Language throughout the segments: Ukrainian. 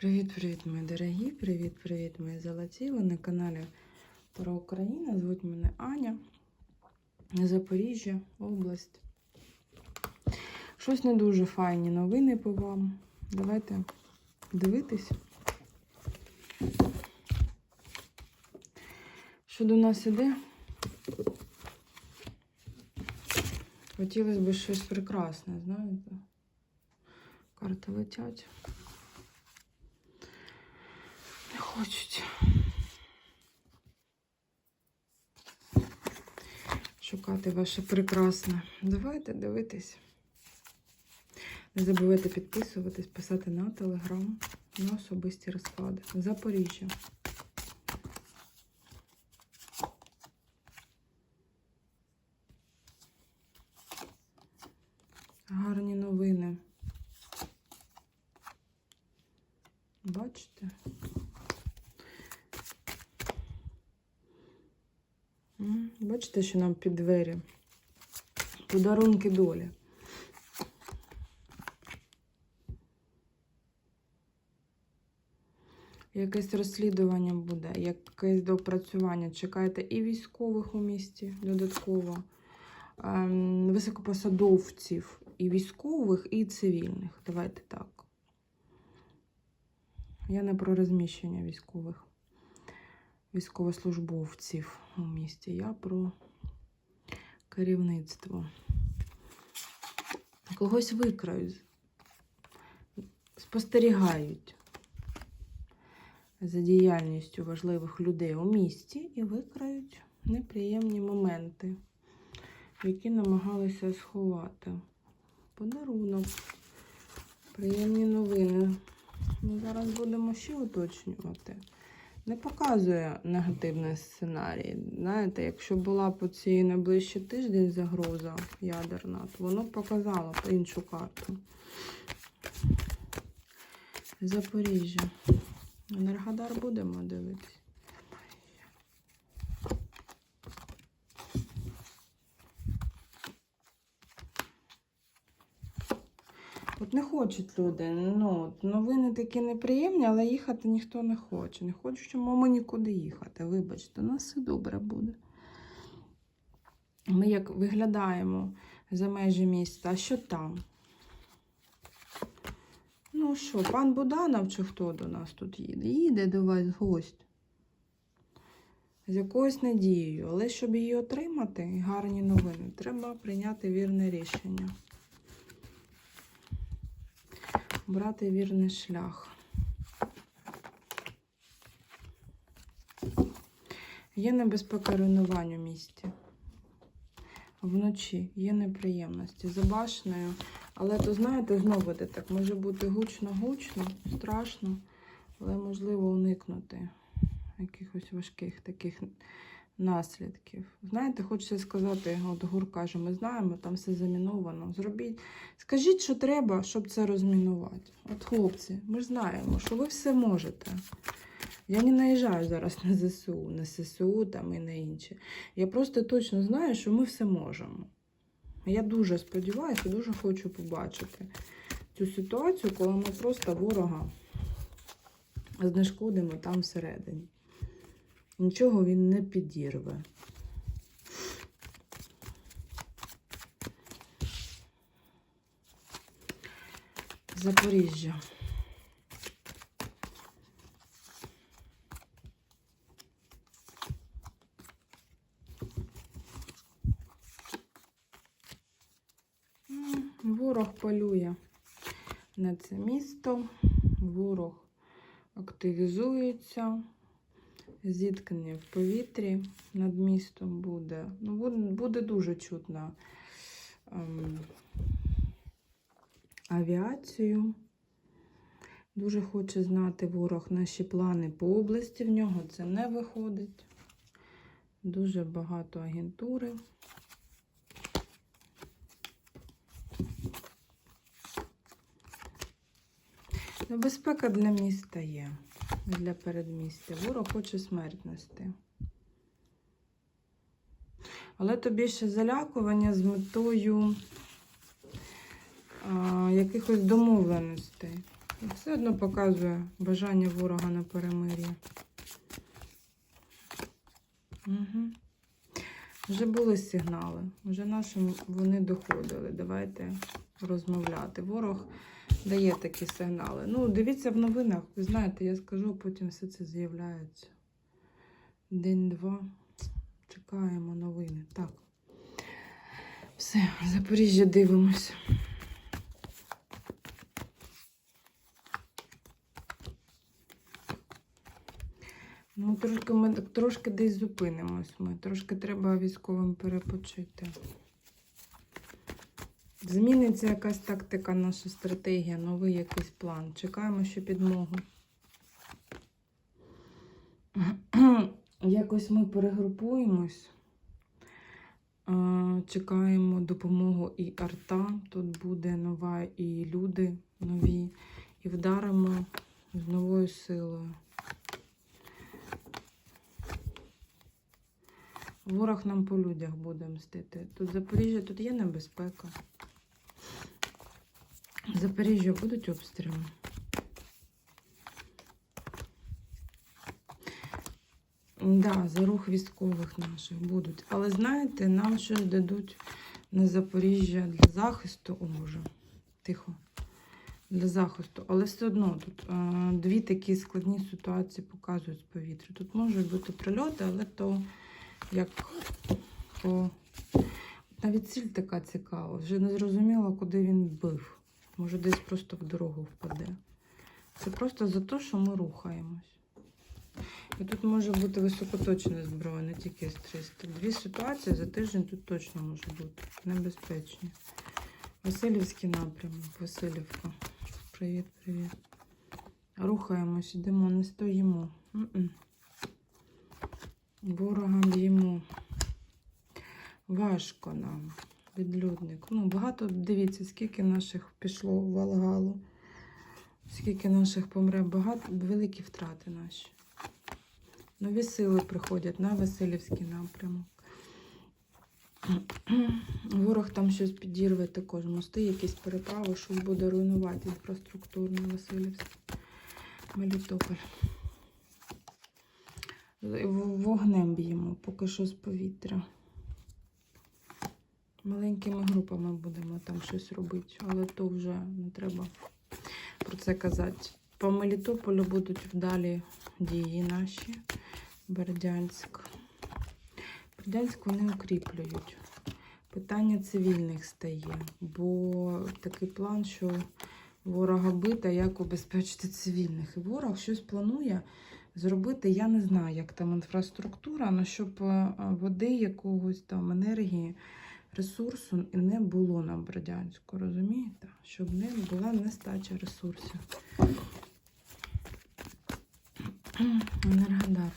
Привіт-привіт, мої дорогі! Привіт-привіт, мої золоті! Ви на каналі про Україна. Звуть мене Аня. Запоріжжя, область. Щось не дуже файні новини по вам. Давайте дивитись. Що до нас іде? Хотілося б щось прекрасне, знаєте? Карти летять. Не хочуть. Шукати ваше прекрасне. Давайте дивитись. Не забувайте підписуватись, писати на телеграм, на особисті розклади. Запоріжжя. Гарні новини. Бачите? М, Бачите, що нам під двері? Подарунки долі. Якесь розслідування буде, якесь доопрацювання. Чекайте і військових у місті додатково, ем, високопосадовців, і військових, і цивільних. Давайте так. Я не про розміщення військових військовослужбовців у місті. Я про керівництво. Когось викрають, спостерігають за діяльністю важливих людей у місті і викрають неприємні моменти, які намагалися сховати. Подарунок, приємні новини. Ми зараз будемо ще уточнювати. Не показує негативний сценарій. Знаєте, якщо була по цій найближчий тиждень загроза ядерна, то воно показало б іншу карту. Запоріжжя. Енергодар будемо дивитись. От не хочуть люди. Ну, новини такі неприємні, але їхати ніхто не хоче. Не хочемо ми нікуди їхати. Вибачте, у нас все добре буде. Ми як виглядаємо за межі міста, а що там? Ну що, пан Буданов чи хто до нас тут їде? Їде до вас гость. З якоюсь надією, але щоб її отримати, гарні новини, треба прийняти вірне рішення. Брати вірний шлях. Є небезпека руйнувань у місті. Вночі є неприємності за башнею. Але то, знаєте, знову буде так. Може бути гучно-гучно, страшно, але можливо уникнути якихось важких таких наслідків. Знаєте, хочеться сказати, от ГУР каже, ми знаємо, там все заміновано. Зробіть, скажіть, що треба, щоб це розмінувати. От хлопці, ми ж знаємо, що ви все можете. Я не наїжджаю зараз на ЗСУ, на ССУ там і на інші. Я просто точно знаю, що ми все можемо. Я дуже сподіваюся, дуже хочу побачити цю ситуацію, коли ми просто ворога знешкодимо там всередині. Нічого він не підірве. Запоріжжя. Ворог полює на це місто. Ворог активізується. Зіткнення в повітрі над містом буде. Ну, буде, дуже чутно ем, авіацію. Дуже хоче знати ворог наші плани по області. В нього це не виходить. Дуже багато агентури. Небезпека для міста є, для передмістя. Ворог хоче смерть нести. Але то більше залякування з метою а, якихось домовленостей. Все одно показує бажання ворога на перемир'я. Угу. Вже були сигнали, вже нашим вони доходили. Давайте розмовляти. Ворог дає такі сигнали. Ну, дивіться в новинах, ви знаєте, я скажу, потім все це з'являється. День-два. Чекаємо новини. Так. Все, Запоріжжя дивимося. Ну, трошки ми трошки десь зупинимось ми. Трошки треба військовим перепочити. Зміниться якась тактика, наша стратегія, новий якийсь план. Чекаємо ще підмогу. Якось ми перегрупуємось. Чекаємо допомогу і арта. Тут буде нова, і люди нові. І вдаримо з новою силою. Ворог нам по людях буде мстити. Тут Запоріжжя, тут є небезпека. Запоріжжя будуть обстріли. Да, за рух військових наших будуть. Але знаєте, нам щось дадуть на Запоріжжя для захисту. О, Боже, тихо. Для захисту. Але все одно тут е, дві такі складні ситуації показують з повітря. Тут можуть бути прильоти, але то як по... навіть ціль така цікава. Вже не зрозуміло, куди він бив. Може, десь просто в дорогу впаде. Це просто за те, що ми рухаємось. І тут може бути високоточна зброя, не тільки С-300. Дві ситуації за тиждень тут точно може бути. Небезпечні. Васильівський напрямок, Васильівка. Привіт, привіт. Рухаємось, йдемо, не стоїмо. М-м. Ворогам б'ємо. Важко нам, відлюдник. Ну, багато, дивіться, скільки наших пішло в Валгалу, скільки наших помре, багато, великі втрати наші. Нові сили приходять на Васильівський напрямок. Ворог там щось підірве також. Мости, якісь переправи, щось буде руйнувати інфраструктурно Васильівський. Мелітополь. Вогнем б'ємо, поки що з повітря. Маленькими групами будемо там щось робити, але то вже не треба про це казати. По Мелітополю будуть вдалі дії наші. Бердянськ. Бердянськ вони укріплюють. Питання цивільних стає, бо такий план, що ворога бити, як убезпечити цивільних. І ворог щось планує зробити. Я не знаю, як там інфраструктура, але щоб е, води, якогось там енергії, ресурсу не було на Бердянську, розумієте? Щоб не була нестача ресурсів. Енергодар.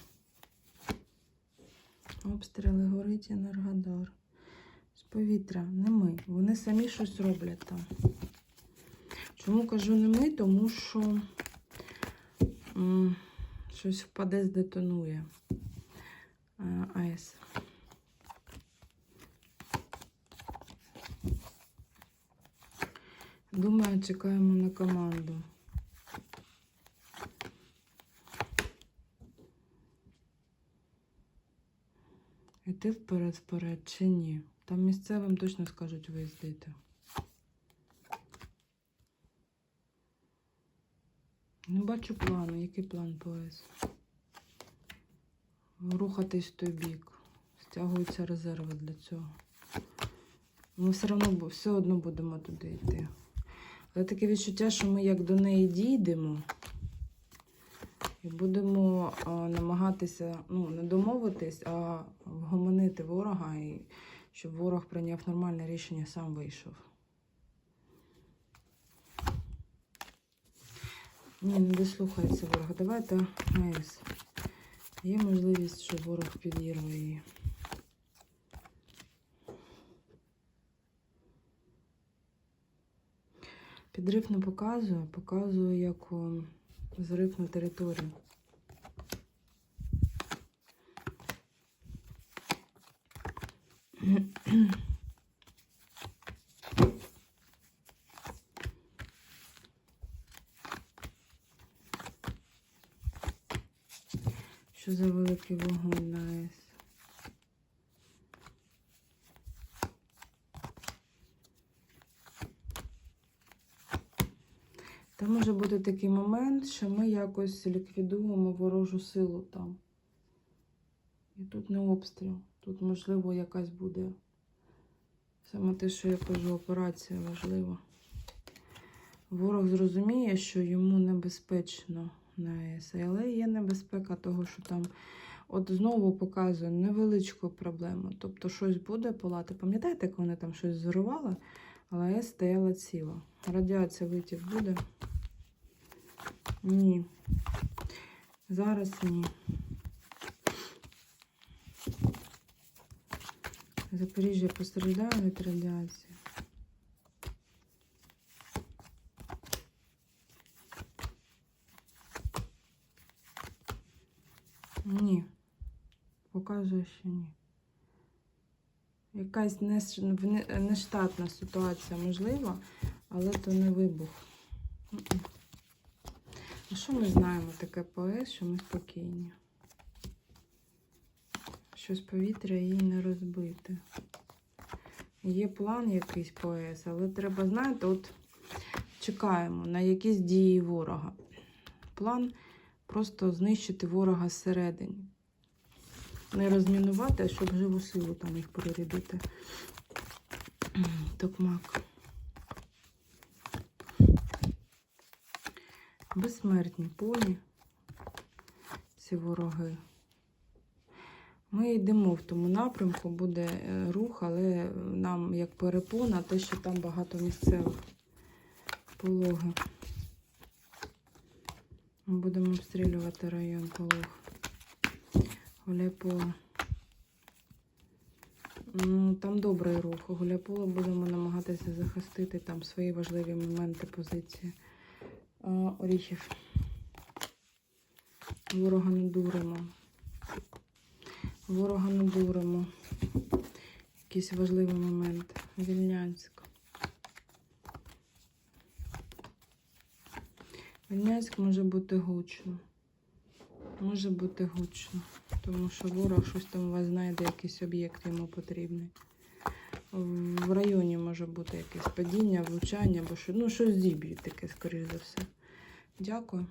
Обстріли горить Енергодар. З повітря, не ми. Вони самі щось роблять там. Чому кажу не ми? Тому що щось впаде, здетонує. Е, АЕС. Думаю, чекаємо на команду. Іти вперед, вперед чи ні? Там місцевим точно скажуть виїздити. Не бачу плану. Який план ПС? Рухатись в той бік. Стягуються резерви для цього. Ми все одно, все одно будемо туди йти. Але таке відчуття, що ми як до неї дійдемо і будемо а, намагатися ну, не домовитись, а вгомонити ворога, і щоб ворог прийняв нормальне рішення, сам вийшов. Ні, не дослухається ворог. Давайте АЕС. Є можливість, що ворог підірве її. Підрив не показує, показує як зрив на територію. Що за великий вогонь на ЕС? Може бути такий момент, що ми якось ліквідуємо ворожу силу там. І тут не обстріл. Тут, можливо, якась буде. Саме те, що я кажу, операція важлива. Ворог зрозуміє, що йому небезпечно на АЕС, але є небезпека того, що там от знову показує невеличку проблему. Тобто щось буде палати. Пам'ятаєте, як вони там щось зривали, але АЕС стояла ціла. Радіація витік буде? Ні. Зараз ні. Запоріжжя постраждає від радіації. Ні. Показує, що ні. Якась нештатна ситуація можлива, але то не вибух. А що ми знаємо таке АЕС, що ми спокійні? Що з повітря її не розбити. Є план якийсь АЕС, але треба, знаєте, от чекаємо на якісь дії ворога. План просто знищити ворога зсередині. Не розмінувати, а щоб живу силу там їх перерядити. Токмак. Безсмертні поні. Ці вороги. Ми йдемо в тому напрямку, буде е, рух, але нам як перепона, те, що там багато місцевих пологи. Ми будемо обстрілювати район полог. Гуляйполе. Ну, там добрий рух. Гуляйполе будемо намагатися захистити там свої важливі моменти позиції. Оріхів. Ворога не дуримо. Ворога не дуримо. Якийсь важливий момент. Вільнянськ. Вільнянськ може бути гучно. Може бути гучно. Тому що ворог щось там у вас знайде, якийсь об'єкт йому потрібний. В районі може бути якесь падіння, влучання, або що, ну, щось зіб'ють таке, скоріш за все. Дякую.